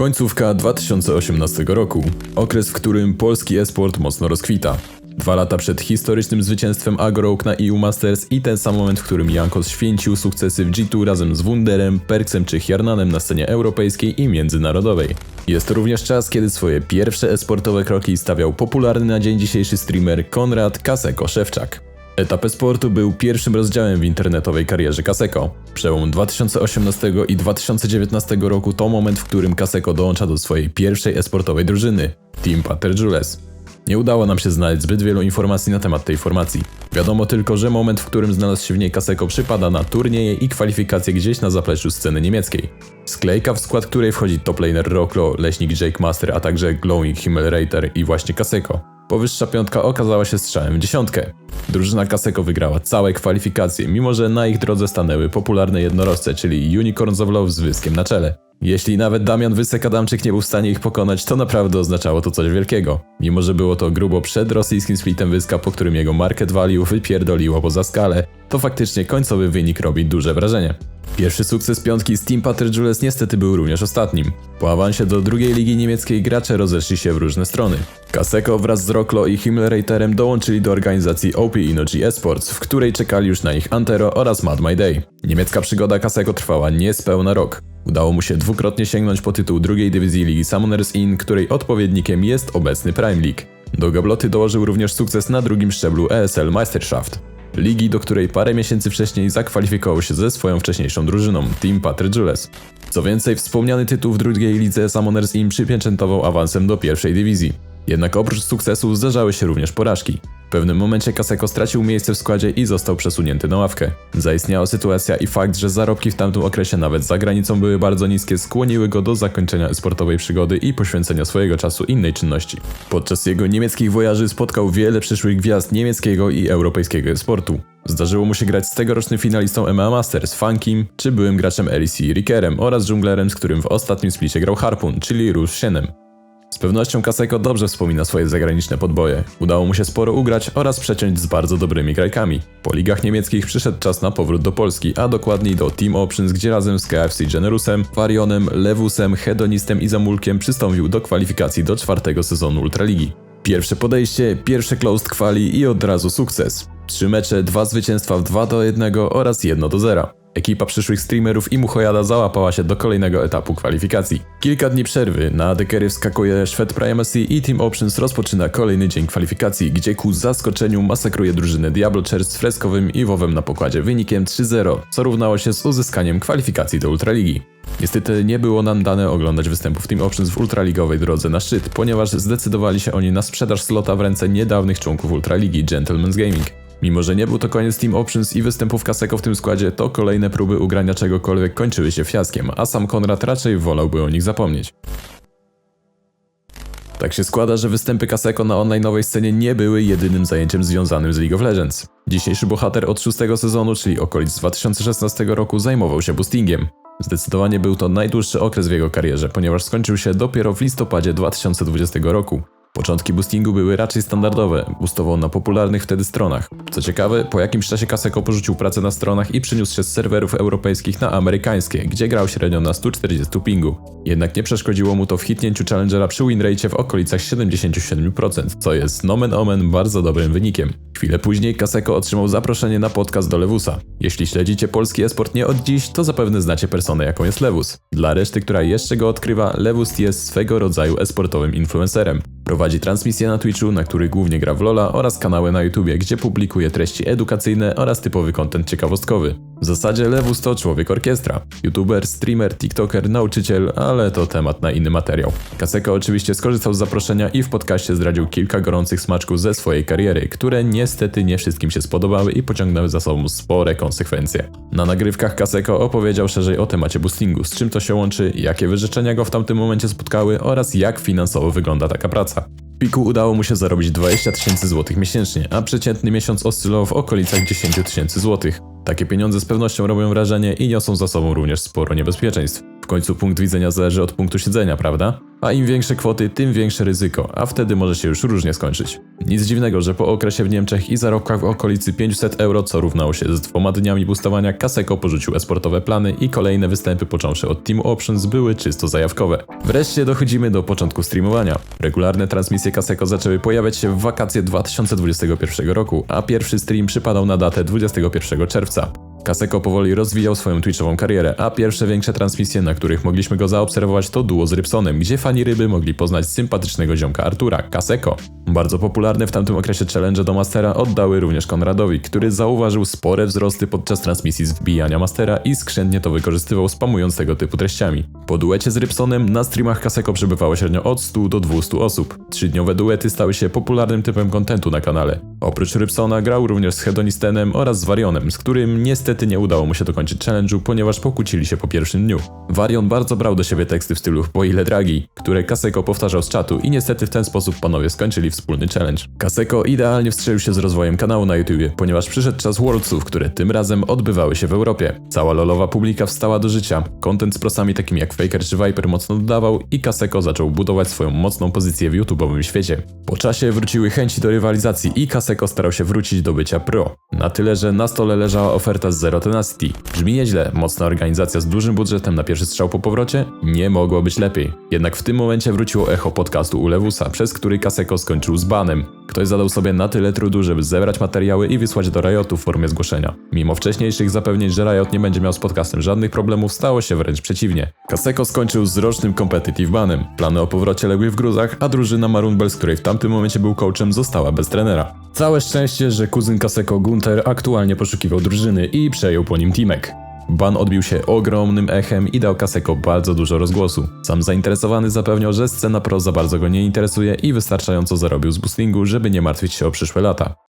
Końcówka 2018 roku. Okres, w którym polski esport mocno rozkwita. Dwa lata przed historycznym zwycięstwem Agorok na EU Masters i ten sam moment, w którym Jankos święcił sukcesy w G2 razem z Wunderem, Perksem czy Hjarnanem na scenie europejskiej i międzynarodowej. Jest to również czas, kiedy swoje pierwsze esportowe kroki stawiał popularny na dzień dzisiejszy streamer Konrad Kaseko Szewczak. Etap sportu był pierwszym rozdziałem w internetowej karierze Kaseko. Przełom 2018 i 2019 roku to moment, w którym Kaseko dołącza do swojej pierwszej esportowej drużyny Team Pater Jules. Nie udało nam się znaleźć zbyt wielu informacji na temat tej formacji. Wiadomo tylko, że moment, w którym znalazł się w niej Kaseko przypada na turnieje i kwalifikacje gdzieś na zapleczu sceny niemieckiej. Sklejka, w skład której wchodzi toplaner Roklo, leśnik Jake Master, a także Glowing Himmelreiter i właśnie Kaseko. Powyższa piątka okazała się strzałem w dziesiątkę. Drużyna Kaseko wygrała całe kwalifikacje, mimo że na ich drodze stanęły popularne jednorożce, czyli Unicorns of Love z wyskiem na czele. Jeśli nawet Damian Wysek-Adamczyk nie był w stanie ich pokonać, to naprawdę oznaczało to coś wielkiego. Mimo, że było to grubo przed rosyjskim splitem Wyska, po którym jego market value wypierdoliło poza skalę, to faktycznie końcowy wynik robi duże wrażenie. Pierwszy sukces piątki z Team Pater Jules niestety był również ostatnim. Po awansie do drugiej ligi niemieckiej gracze rozeszli się w różne strony. Kaseko wraz z Roklo i Himmelreiterem dołączyli do organizacji OP Inoji Esports, w której czekali już na nich Antero oraz Mad My Day. Niemiecka przygoda Kaseko trwała niespełna rok. Udało mu się dwukrotnie sięgnąć po tytuł drugiej dywizji ligi Summoners In, której odpowiednikiem jest obecny Prime League. Do gabloty dołożył również sukces na drugim szczeblu ESL Meisterschaft. Ligi, do której parę miesięcy wcześniej zakwalifikował się ze swoją wcześniejszą drużyną, Team Pater Jules. Co więcej, wspomniany tytuł w drugiej lidze Summoners In przypieczętował awansem do pierwszej dywizji. Jednak oprócz sukcesów zdarzały się również porażki. W pewnym momencie Kaseko stracił miejsce w składzie i został przesunięty na ławkę. Zaistniała sytuacja i fakt, że zarobki w tamtym okresie nawet za granicą były bardzo niskie, skłoniły go do zakończenia sportowej przygody i poświęcenia swojego czasu innej czynności. Podczas jego niemieckich wojaży spotkał wiele przyszłych gwiazd niemieckiego i europejskiego sportu. Zdarzyło mu się grać z tegorocznym finalistą MMA Masters Funkim, czy byłym graczem LEC Rickerem oraz dżunglerem, z którym w ostatnim splicie grał Harpun, czyli Rush Sienem. Z pewnością Kaseko dobrze wspomina swoje zagraniczne podboje. Udało mu się sporo ugrać oraz przeciąć z bardzo dobrymi grajkami. Po ligach niemieckich przyszedł czas na powrót do Polski, a dokładniej do Team Options, gdzie razem z KFC Generusem, Varionem, Lewusem, Hedonistem i Zamulkiem przystąpił do kwalifikacji do czwartego sezonu Ultraligi. Pierwsze podejście, pierwsze closed kwali i od razu sukces. Trzy mecze, dwa zwycięstwa w 2 do 1 oraz 1 do 0. Ekipa przyszłych streamerów i Muchojada załapała się do kolejnego etapu kwalifikacji. Kilka dni przerwy, na dekery wskakuje Szwed Primacy i Team Options rozpoczyna kolejny dzień kwalifikacji, gdzie ku zaskoczeniu masakruje drużynę Diablo Chairs z freskowym i wowem na pokładzie wynikiem 3-0, co równało się z uzyskaniem kwalifikacji do Ultraligi. Niestety nie było nam dane oglądać występów Team Options w ultraligowej drodze na szczyt, ponieważ zdecydowali się oni na sprzedaż slota w ręce niedawnych członków Ultraligi Gentleman's Gaming. Mimo, że nie był to koniec Team Options i występów Kaseko w tym składzie, to kolejne próby ugrania czegokolwiek kończyły się fiaskiem, a sam Konrad raczej wolałby o nich zapomnieć. Tak się składa, że występy Kaseko na online'owej scenie nie były jedynym zajęciem związanym z League of Legends. Dzisiejszy bohater od szóstego sezonu, czyli okolic 2016 roku, zajmował się boostingiem. Zdecydowanie był to najdłuższy okres w jego karierze, ponieważ skończył się dopiero w listopadzie 2020 roku. Początki boostingu były raczej standardowe, boostował na popularnych wtedy stronach. Co ciekawe, po jakimś czasie Kaseko porzucił pracę na stronach i przeniósł się z serwerów europejskich na amerykańskie, gdzie grał średnio na 140 pingu. Jednak nie przeszkodziło mu to w hitnięciu challengera przy winrate w okolicach 77%, co jest nomen omen bardzo dobrym wynikiem. Chwilę później Kaseko otrzymał zaproszenie na podcast do Lewusa. Jeśli śledzicie polski esport nie od dziś, to zapewne znacie personę jaką jest Lewus. Dla reszty, która jeszcze go odkrywa, Lewus jest swego rodzaju esportowym influencerem. Prowadzi transmisje na Twitchu, na których głównie gra w Lola oraz kanały na YouTubie, gdzie publikuje treści edukacyjne oraz typowy content ciekawostkowy. W zasadzie Lewus to człowiek orkiestra. YouTuber, streamer, TikToker, nauczyciel, ale to temat na inny materiał. Kaseka oczywiście skorzystał z zaproszenia i w podcaście zdradził kilka gorących smaczków ze swojej kariery, które niestety nie wszystkim się spodobały i pociągnęły za sobą spore konsekwencje. Na nagrywkach Kaseko opowiedział szerzej o temacie boostingu, z czym to się łączy, jakie wyrzeczenia go w tamtym momencie spotkały oraz jak finansowo wygląda taka praca. Piku udało mu się zarobić 20 tysięcy złotych miesięcznie, a przeciętny miesiąc oscylował w okolicach 10 tysięcy złotych. Takie pieniądze z pewnością robią wrażenie i niosą za sobą również sporo niebezpieczeństw. Końcu punkt widzenia zależy od punktu siedzenia, prawda? A im większe kwoty, tym większe ryzyko, a wtedy może się już różnie skończyć. Nic dziwnego, że po okresie w Niemczech i zarobkach w okolicy 500 euro, co równało się z dwoma dniami boostowania, Kaseko porzucił esportowe plany i kolejne występy począwszy od Team Options były czysto zajawkowe. Wreszcie dochodzimy do początku streamowania. Regularne transmisje Kaseko zaczęły pojawiać się w wakacje 2021 roku, a pierwszy stream przypadał na datę 21 czerwca. Kaseko powoli rozwijał swoją twitchową karierę, a pierwsze większe transmisje, na których mogliśmy go zaobserwować to duo z Rybsonem, gdzie fani ryby mogli poznać sympatycznego ziomka Artura, Kaseko. Bardzo popularne w tamtym okresie challenge do Mastera oddały również Konradowi, który zauważył spore wzrosty podczas transmisji z wbijania Mastera i skrzętnie to wykorzystywał spamując tego typu treściami. Po duecie z Rybsonem na streamach Kaseko przebywało średnio od 100 do 200 osób. Trzydniowe duety stały się popularnym typem kontentu na kanale. Oprócz Rybsona grał również z Hedonistenem oraz z Varionem, z którym niestety nie udało mu się dokończyć challenge'u, ponieważ pokłócili się po pierwszym dniu. Varion bardzo brał do siebie teksty w stylu po ile dragi, które Kaseko powtarzał z czatu i niestety w ten sposób panowie skończyli wspólny challenge. Kaseko idealnie wstrzelił się z rozwojem kanału na YouTubie, ponieważ przyszedł czas Worldsów, które tym razem odbywały się w Europie. Cała lolowa publika wstała do życia, content z prosami takimi jak Faker czy Viper mocno dodawał i Kaseko zaczął budować swoją mocną pozycję w YouTube'owym świecie. Po czasie wróciły chęci do rywalizacji i Kaseko starał się wrócić do bycia pro. Na tyle, że na stole leżała oferta z Zero Tenacity. Brzmi nieźle, mocna organizacja z dużym budżetem na pierwszy strzał po powrocie? Nie mogło być lepiej. Jednak w tym momencie wróciło echo podcastu u Lewusa, przez który Kaseko skończył z banem. Ktoś zadał sobie na tyle trudu, żeby zebrać materiały i wysłać do Riotu w formie zgłoszenia. Mimo wcześniejszych zapewnień, że Riot nie będzie miał z podcastem żadnych problemów, stało się wręcz przeciwnie. Kaseko skończył z rocznym competitive banem. Plany o powrocie legły w gruzach, a drużyna Maroon Bells, której w tamtym momencie był coachem, została bez trenera. Całe szczęście, że kuzyn Kaseko Gunter aktualnie poszukiwał drużyny i przejął po nim teamek. Ban odbił się ogromnym echem i dał Kaseko bardzo dużo rozgłosu. Sam zainteresowany zapewniał, że scena pro za bardzo go nie interesuje i wystarczająco zarobił z boostingu, żeby nie martwić się o przyszłe lata.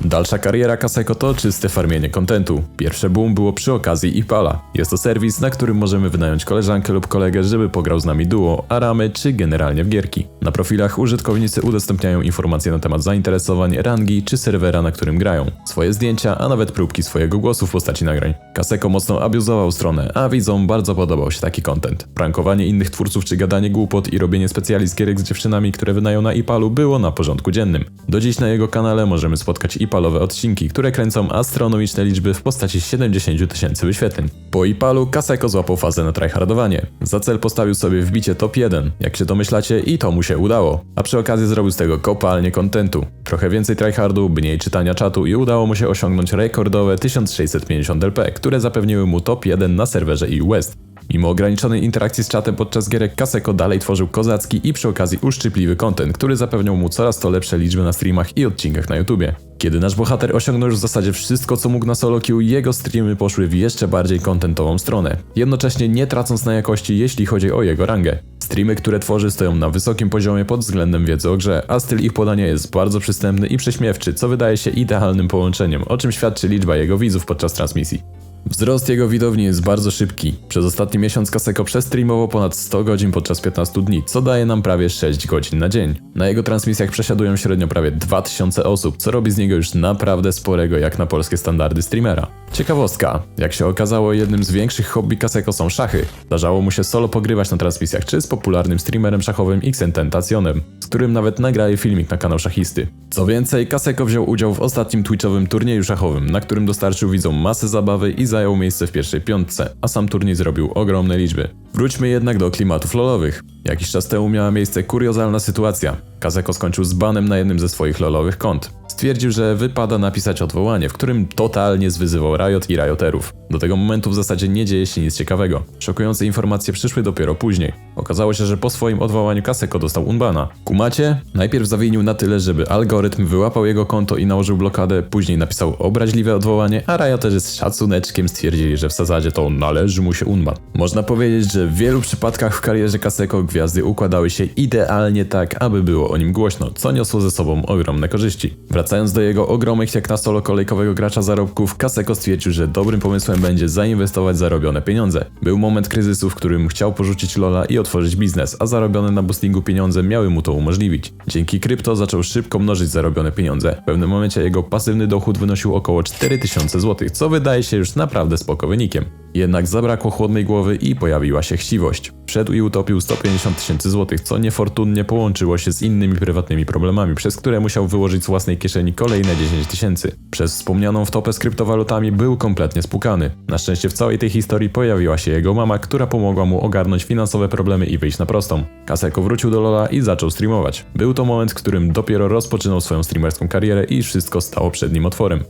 Dalsza kariera Kaseko to czyste farmienie kontentu. Pierwsze boom było przy okazji Ipala. Jest to serwis, na którym możemy wynająć koleżankę lub kolegę, żeby pograł z nami duo, aramy czy generalnie w gierki. Na profilach użytkownicy udostępniają informacje na temat zainteresowań, rangi czy serwera, na którym grają. Swoje zdjęcia, a nawet próbki swojego głosu w postaci nagrań. Kaseko mocno abuzował stronę, a widzom bardzo podobał się taki content. Prankowanie innych twórców czy gadanie głupot i robienie specjalist gierek z dziewczynami, które wynają na Ipalu było na porządku dziennym. Do dziś na jego kanale możemy spotkać Ipalowe odcinki, które kręcą astronomiczne liczby w postaci 70 tysięcy wyświetleń. Po Ipalu Kaseko złapał fazę na tryhardowanie. Za cel postawił sobie wbicie top 1, jak się domyślacie i to mu się udało. A przy okazji zrobił z tego kopalnię kontentu. Trochę więcej tryhardu, mniej czytania czatu i udało mu się osiągnąć rekordowe 1650 LP, które zapewniły mu top 1 na serwerze EU West. Mimo ograniczonej interakcji z czatem podczas gierek Kaseko dalej tworzył kozacki i przy okazji uszczypliwy content, który zapewniał mu coraz to lepsze liczby na streamach i odcinkach na YouTubie. Kiedy nasz bohater osiągnął już w zasadzie wszystko co mógł na solo queue, jego streamy poszły w jeszcze bardziej contentową stronę, jednocześnie nie tracąc na jakości jeśli chodzi o jego rangę. Streamy, które tworzy stoją na wysokim poziomie pod względem wiedzy o grze, a styl ich podania jest bardzo przystępny i prześmiewczy, co wydaje się idealnym połączeniem, o czym świadczy liczba jego widzów podczas transmisji. Wzrost jego widowni jest bardzo szybki. Przez ostatni miesiąc Kaseko przestreamował ponad 100 godzin podczas 15 dni, co daje nam prawie 6 godzin na dzień. Na jego transmisjach przesiadują średnio prawie 2000 osób, co robi z niego już naprawdę sporego jak na polskie standardy streamera. Ciekawostka, jak się okazało jednym z większych hobby Kaseko są szachy. Zdarzało mu się solo pogrywać na transmisjach czy z popularnym streamerem szachowym Xen Tentacionem, z którym nawet nagraje filmik na kanał szachisty. Co więcej, Kaseko wziął udział w ostatnim twitchowym turnieju szachowym, na którym dostarczył widzom masę zabawy i zajął miejsce w pierwszej piątce, a sam turniej zrobił ogromne liczby. Wróćmy jednak do klimatów lolowych. Jakiś czas temu miała miejsce kuriozalna sytuacja. Kazeko skończył z banem na jednym ze swoich lolowych kont. Stwierdził, że wypada napisać odwołanie, w którym totalnie zwyzywał Riot i Rioterów. Do tego momentu w zasadzie nie dzieje się nic ciekawego. Szokujące informacje przyszły dopiero później. Okazało się, że po swoim odwołaniu Kaseko dostał unbana. Kumacie? Najpierw zawinił na tyle, żeby algorytm wyłapał jego konto i nałożył blokadę, później napisał obraźliwe odwołanie, a Rioterzy z szacuneczkiem stwierdzili, że w zasadzie to należy mu się unban. Można powiedzieć, że w wielu przypadkach w karierze Kaseko gwiazdy układały się idealnie tak, aby było o nim głośno, co niosło ze sobą ogromne korzyści. Wracając do jego ogromnych jak na solo kolejkowego gracza zarobków, Kaseko stwierdził, że dobrym pomysłem będzie zainwestować zarobione pieniądze. Był moment kryzysu, w którym chciał porzucić Lola i otworzyć biznes, a zarobione na boostingu pieniądze miały mu to umożliwić. Dzięki krypto zaczął szybko mnożyć zarobione pieniądze. W pewnym momencie jego pasywny dochód wynosił około 4000 zł, co wydaje się już naprawdę spoko wynikiem. Jednak zabrakło chłodnej głowy i pojawiła się chciwość. Wszedł i utopił 150 tysięcy złotych, co niefortunnie połączyło się z innymi prywatnymi problemami, przez które musiał wyłożyć z własnej kieszeni kolejne 10 tysięcy. Przez wspomnianą wtopę z kryptowalutami był kompletnie spukany. Na szczęście w całej tej historii pojawiła się jego mama, która pomogła mu ogarnąć finansowe problemy i wyjść na prostą. Kaseko wrócił do Lola i zaczął streamować. Był to moment, w którym dopiero rozpoczynał swoją streamerską karierę i wszystko stało przed nim otworem.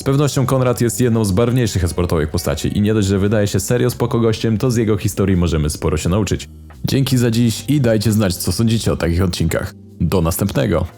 Z pewnością Konrad jest jedną z barwniejszych esportowych postaci i nie dość, że wydaje się serio spoko gościem, to z jego historii możemy sporo się nauczyć. Dzięki za dziś i dajcie znać co sądzicie o takich odcinkach. Do następnego!